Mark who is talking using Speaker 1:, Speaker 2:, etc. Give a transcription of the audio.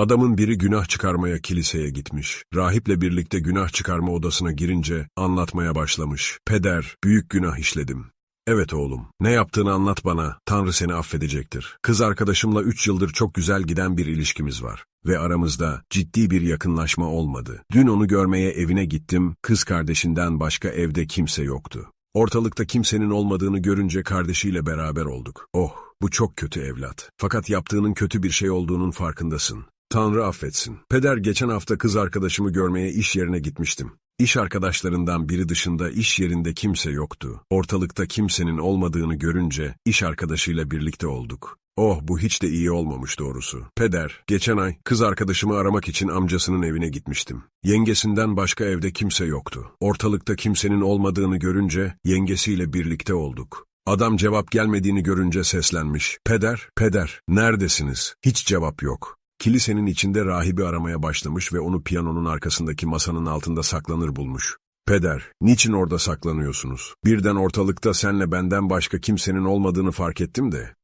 Speaker 1: Adamın biri günah çıkarmaya kiliseye gitmiş. Rahiple birlikte günah çıkarma odasına girince anlatmaya başlamış. Peder, büyük günah işledim. Evet oğlum, ne yaptığını anlat bana, Tanrı seni affedecektir. Kız arkadaşımla üç yıldır çok güzel giden bir ilişkimiz var. Ve aramızda ciddi bir yakınlaşma olmadı. Dün onu görmeye evine gittim, kız kardeşinden başka evde kimse yoktu. Ortalıkta kimsenin olmadığını görünce kardeşiyle beraber olduk. Oh, bu çok kötü evlat. Fakat yaptığının kötü bir şey olduğunun farkındasın. Tanrı affetsin. Peder geçen hafta kız arkadaşımı görmeye iş yerine gitmiştim. İş arkadaşlarından biri dışında iş yerinde kimse yoktu. Ortalıkta kimsenin olmadığını görünce iş arkadaşıyla birlikte olduk. Oh bu hiç de iyi olmamış doğrusu. Peder, geçen ay kız arkadaşımı aramak için amcasının evine gitmiştim. Yengesinden başka evde kimse yoktu. Ortalıkta kimsenin olmadığını görünce yengesiyle birlikte olduk. Adam cevap gelmediğini görünce seslenmiş. Peder, peder, neredesiniz? Hiç cevap yok. Kilisenin içinde rahibi aramaya başlamış ve onu piyanonun arkasındaki masanın altında saklanır bulmuş. Peder, niçin orada saklanıyorsunuz? Birden ortalıkta senle benden başka kimsenin olmadığını fark ettim de,